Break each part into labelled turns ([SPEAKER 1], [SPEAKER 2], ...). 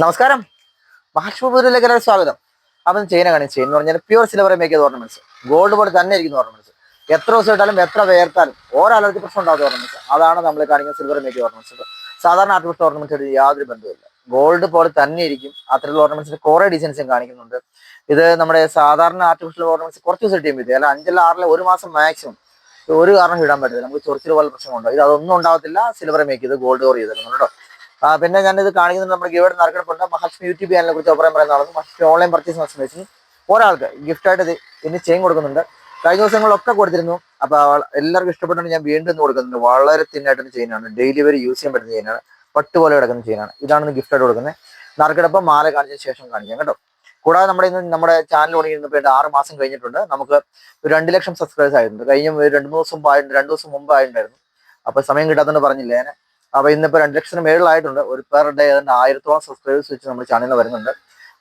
[SPEAKER 1] നമസ്കാരം. മഹാഷ്മപൂരിലേക്ക് എല്ലാവരും സ്വാഗതം. അപ്പം ചെയിന കാണിച്ച് ചെയിൻ എന്ന് പറഞ്ഞാൽ പ്യൂർ സിൽവർ മേക്ക് ചെയ്ത ഓർണമെന്റ്സ് ഗോൾഡ് പോലെ തന്നെ ഇരിക്കുന്ന ഓർണമെന്റ്സ് എത്ര ദിവസം ഇട്ടാലും എത്ര വേർത്താലും ഓരോ അലർജി പ്രശ്നം ഉണ്ടാകുന്ന ഓർണമെന്റ്സ് അതാണ് നമ്മൾ കാണിക്കുന്ന സിൽവർ മേക്ക് ഓർണമെന്റ്സ് സാധാരണ ആർട്ടിഫിഷ്യൽ ഓർണമെന്റ്സ് യാതൊരു ബന്ധമില്ല ഗോൾഡ് പോലെ തന്നെ ഇരിക്കും. അത്തരത്തിലുള്ള ഓർണമെന്റ്സിന് കുറെ ഡിസൈൻസും കാണിക്കുന്നുണ്ട്. ഇത് നമ്മുടെ സാധാരണ ആർട്ടിഫിഷ്യൽ ഓർണമെന്റ്സ് കുറച്ച് ദിവസം പറ്റും. അല്ല അഞ്ചല്ല ആറിലെ ഒരു മാസം മാക്സിമം ഒരു കാരണം ഇടാൻ പറ്റില്ല നമുക്ക് ചൊറിച്ചിൽ പോലെ പ്രശ്നമുണ്ടോ ഇത് അതൊന്നും ഉണ്ടാവത്തില്ല സിൽവർ മേക്ക് ചെയ്ത് ഗോൾഡ് ഓർ ചെയ്തിരുന്നു കേട്ടോ. പിന്നെ ഞാനിത് കാണിക്കുന്നത് നമ്മുടെ ഗിഫ്റ്റ് നറുക്കെടുപ്പുണ്ട്. മഹാലക്ഷ്മി യൂട്യൂബ് ചാനലിനെ കുറിച്ച് അഭിപ്രായം പറയുന്ന ആളാണ് മഹാലക്ഷ്മി ഓൺലൈൻ പർച്ചേസ് മത്സരം ഒരാൾക്ക് ഗിഫ്റ്റായിട്ട് ഇത് ഇന്ന് ചെയിൻ കൊടുക്കുന്നുണ്ട്. കഴിഞ്ഞ ദിവസങ്ങളിലൊക്കെ കൊടുത്തിരുന്നു. അപ്പൊ എല്ലാവർക്കും ഇഷ്ടപ്പെട്ടുകൊണ്ട് ഞാൻ വീണ്ടും കൊടുക്കുന്നുണ്ട്. വളരെ തിന്നായിട്ടൊരു ചെയിനാണ് ഡെയിലി വരെ യൂസ് ചെയ്യാൻ പറ്റുന്ന ചെയിനാണ് പട്ട് പോലെ കിടക്കുന്ന ചെയിനാണ് ഇതാണ് ഗിഫ്റ്റായിട്ട് കൊടുക്കുന്നത്. നറുക്കെടുപ്പ് മാല കാണിച്ച ശേഷം കാണിക്കാം കേട്ടോ. കൂടാതെ നമ്മുടെ ഇന്ന് നമ്മുടെ ചാനൽ തുടങ്ങിയിരുന്നപ്പോൾ ആറ് മാസം കഴിഞ്ഞിട്ടുണ്ട്. നമുക്ക് രണ്ട് ലക്ഷം സബ്സ്ക്രൈബേഴ്സ് ആയിട്ടുണ്ട്. കഴിഞ്ഞ രണ്ട് മൂന്ന് ദിവസം ആയിട്ടുണ്ട് രണ്ട് ദിവസം മുമ്പ് ആയിട്ടുണ്ടായിരുന്നു അപ്പൊ സമയം കിട്ടാത്തതുകൊണ്ട് പറഞ്ഞില്ല ഞാൻ? അപ്പൊ ഇന്നിപ്പോ രണ്ട് ലക്ഷത്തിന് മേളിലായിട്ടുണ്ട്. ഒരു പെർ ഡേ അതിന്റെ ആയിരത്തോളം സബ്സ്ക്രൈബേഴ്സ് വെച്ച് നമ്മുടെ ചാനലിൽ വരുന്നുണ്ട്.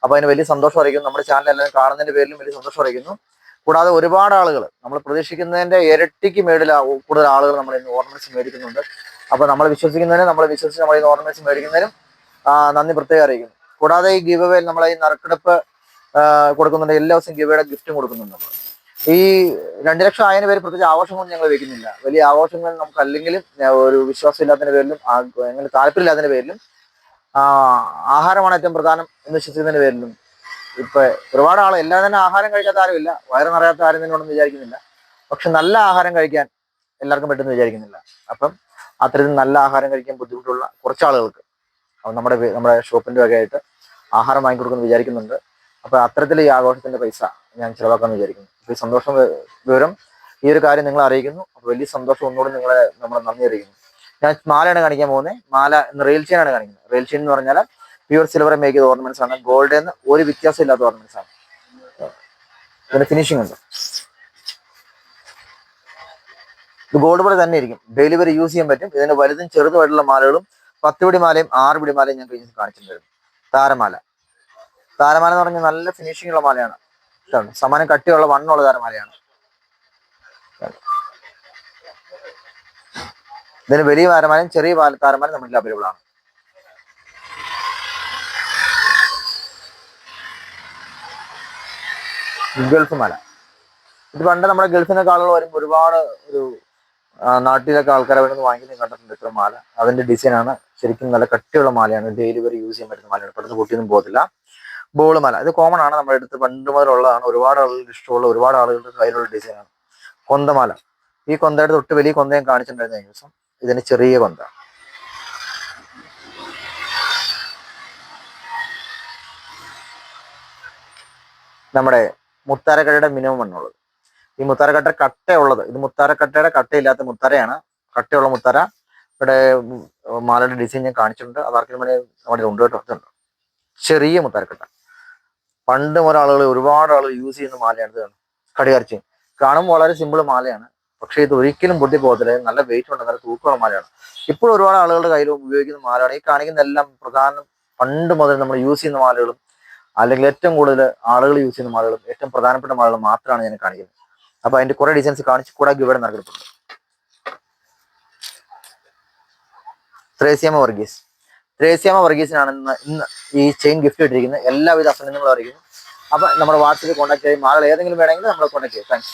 [SPEAKER 1] അപ്പൊ അതിന് വലിയ സന്തോഷം അറിയിക്കുന്നു. നമ്മുടെ ചാനൽ എല്ലാവരും കാണുന്നതിന്റെ പേരിലും വലിയ സന്തോഷം അറിയിക്കുന്നു. കൂടാതെ ഒരുപാട് ആളുകൾ നമ്മൾ പ്രതീക്ഷിക്കുന്നതിന്റെ ഇരട്ടിക്ക് മേളിൽ കൂടുതൽ ആളുകൾ നമ്മൾ ഇന്ന് ഓർണമെന്റ്സ് മേടിക്കുന്നുണ്ട്. അപ്പൊ നമ്മൾ വിശ്വസിക്കുന്നതിനും നമ്മൾ വിശ്വസിച്ച് നമ്മൾ ഇന്ന് ഓർണമെന്റ്സ് മേടിക്കുന്നതിനും നന്ദി പ്രത്യേകം അറിയിക്കുന്നു. കൂടാതെ ഈ ഗിവ് അവേ നമ്മൾ ഈ നറുക്കെടുപ്പ് കൊടുക്കുന്നുണ്ട്. എല്ലാ ദിവസവും ഗിവയുടെ ഗിഫ്റ്റും കൊടുക്കുന്നുണ്ട്. നമ്മൾ ഈ രണ്ടു ലക്ഷം ആയതിന് പേര് പ്രത്യേകിച്ച് ആഘോഷങ്ങളൊന്നും ഞങ്ങൾ വെക്കുന്നില്ല. വലിയ ആഘോഷങ്ങൾ നമുക്ക് അല്ലെങ്കിലും ഒരു വിശ്വാസം ഇല്ലാത്തതിന്റെ പേരിലും ഞങ്ങൾ താല്പര്യമില്ലാത്തതിന്റെ പേരിലും ആഹാരമാണ് ഏറ്റവും പ്രധാനം എന്ന് വിശ്വസിക്കുന്നതിന്റെ പേരിലും. ഇപ്പൊ ഒരുപാട് ആൾ എല്ലാം തന്നെ ആഹാരം കഴിക്കാത്ത ആരുമില്ല. വയറു നിറയാത്ത ആരും തന്നെ ഉണ്ടെന്ന് വിചാരിക്കുന്നില്ല. പക്ഷെ നല്ല ആഹാരം കഴിക്കാൻ എല്ലാവർക്കും പറ്റുമെന്ന് വിചാരിക്കുന്നില്ല. അപ്പം അത്തരത്തിൽ നല്ല ആഹാരം കഴിക്കാൻ ബുദ്ധിമുട്ടുള്ള കുറച്ച് ആളുകൾക്ക് നമ്മുടെ നമ്മുടെ ഷോപ്പിന്റെ വകയായിട്ട് ആഹാരം വാങ്ങിക്കൊടുക്കുമെന്ന് വിചാരിക്കുന്നുണ്ട്. അപ്പൊ അത്തരത്തിൽ ഈ ആഘോഷത്തിന്റെ പൈസ ഞാൻ ചിലവാക്കാന്ന് വിചാരിക്കുന്നു. അപ്പൊ ഈ സന്തോഷം വിവരം ഈ ഒരു കാര്യം നിങ്ങളെ അറിയിക്കുന്നു. അപ്പൊ വലിയ സന്തോഷം ഒന്നുകൂടി നിങ്ങളെ നമ്മളെ നന്ദി അറിയിക്കുന്നു. ഞാൻ മാലയാണ് കാണിക്കാൻ പോകുന്നത് മാല റെയിൽ ചെയിൻ ആണ് കാണിക്കുന്നത്. റെയിൽ ചെയിൻ എന്ന് പറഞ്ഞാൽ പ്യുവർ സിൽവർ മേക്ക് ഓർണമെന്റ്സ് ആണ്. ഗോൾഡ് എന്ന് ഒരു വ്യത്യാസം ഇല്ലാത്ത ഓർണമെന്റ്സ് ആണ്. പിന്നെ ഫിനിഷിംഗ് ഉണ്ട്. ഇത് ഗോൾഡ് പോലെ തന്നെ ഇരിക്കും. ഡെലിവറി യൂസ് ചെയ്യാൻ പറ്റും. ഇതിന് വലുതും ചെറുതുമായിട്ടുള്ള മാലകളും പത്ത് പിടി മാലയും ആറ് പിടി മാലയും ഞാൻ കഴിഞ്ഞ് കാണിച്ചിട്ടുണ്ടായിരുന്നു. താരമാല. താരമാല എന്ന് പറഞ്ഞാൽ നല്ല ഫിനിഷിംഗ് ഉള്ള മാലയാണ്. സമാനം കട്ടിയുള്ള വണ്ണുള്ള താരമാലയാണ്. ഇതിന് വലിയ താരമാലയും ചെറിയ താരമാലയും നമ്മളിൽ അവൈലബിൾ ആണ്. ഗൾഫ് മാല. ഇത് പണ്ട് നമ്മുടെ ഗൾഫിനൊക്കെ ആളുകൾ വരുമ്പോൾ ഒരുപാട് ഒരു നാട്ടിലൊക്കെ ആൾക്കാരെ വേണമെന്ന് വാങ്ങിക്കുന്നത് കണ്ടിട്ടുണ്ട് ഇത്ര മാല. അതിന്റെ ഡിസൈനാണ് ശരിക്കും നല്ല കട്ടിയുള്ള മാലയാണ്. ഡെയിലി വരെ യൂസ് ചെയ്യാൻ പറ്റുന്ന മാലയാണ്. പെട്ടെന്ന് പൊട്ടിയൊന്നും പോകത്തില്ല. ബോൾ മാല. ഇത് കോമൺ ആണ് നമ്മുടെ അടുത്ത്. പണ്ട് മുതലുള്ളതാണ്. ഒരുപാട് ആളുകൾക്ക് ഇഷ്ടമുള്ള ഒരുപാട് ആളുകളുടെ കയ്യിലുള്ള ഡിസൈനാണ് കൊന്തമാല ഈ കൊന്തയുടെ തൊട്ട് വലിയ കൊന്ത ഞാൻ കാണിച്ചിട്ടുണ്ടായിരുന്നു ദിവസം. ഇതിന് ചെറിയ കൊന്ത. നമ്മുടെ മുത്താരക്കടയുടെ മിനിമം എണ്ണുള്ളത് ഈ മുത്താരക്കട്ട കട്ടയുള്ളത് ഇത് മുത്താരക്കട്ടയുടെ കട്ടയില്ലാത്ത മുത്താരയാണ്. കട്ടയുള്ള മുത്താര. ഇവിടെ മാലയുടെ ഡിസൈൻ ഞാൻ കാണിച്ചിട്ടുണ്ട്. അത് നമ്മുടെ ഉണ്ട് കേട്ടോ. ചെറിയ മുത്താരക്കട്ട. പണ്ട് ആളുകൾ ഒരുപാട് ആളുകൾ യൂസ് ചെയ്യുന്ന മാലയാണ് ഇത്. കടികർച്ചി കാണുമ്പോൾ വളരെ സിമ്പിൾ മാലയാണ്. പക്ഷേ ഇത് ഒരിക്കലും പൊട്ടി പോകത്തില്ല നല്ല വെയിറ്റ് ഉണ്ട് നല്ല തൂക്കമുള്ള മാലയാണ്. ഇപ്പോൾ ഒരുപാട് ആളുകളുടെ കയ്യിൽ ഉപയോഗിക്കുന്ന മാലയാണ്. ഈ കാണിക്കുന്ന എല്ലാം പ്രധാനം പണ്ട് മുതൽ നമ്മൾ യൂസ് ചെയ്യുന്ന മാലകളും അല്ലെങ്കിൽ ഏറ്റവും കൂടുതൽ ആളുകൾ യൂസ് ചെയ്യുന്ന മാലകളും ഏറ്റവും പ്രധാനപ്പെട്ട മാലകൾ മാത്രമാണ് ഞാൻ കാണിക്കുന്നത്. അപ്പൊ അതിന്റെ കുറെ ഡിസൈൻസ് കാണിച്ച് കൂടെ ഇവിടെ നൽകിയിട്ടുണ്ട് ത്രേസ്യാമ വർഗീസ്. ത്രേസ്യാമ വർഗീസിനാണ് ഇന്ന് ഈ ചെയിൻ ഗിഫ്റ്റ് ഇട്ടിരിക്കുന്നത്. എല്ലാവിധ അഭിനന്ദനങ്ങളും അറിയിക്കുന്നു. അപ്പൊ നമ്മുടെ വാട്സപ്പിൽ കോൺടാക്ട് ചെയ്യും ആളുകൾ ഏതെങ്കിലും വേണമെങ്കിൽ നമ്മളെ കോൺടാക്ട് ചെയ്യും. താങ്ക്സ്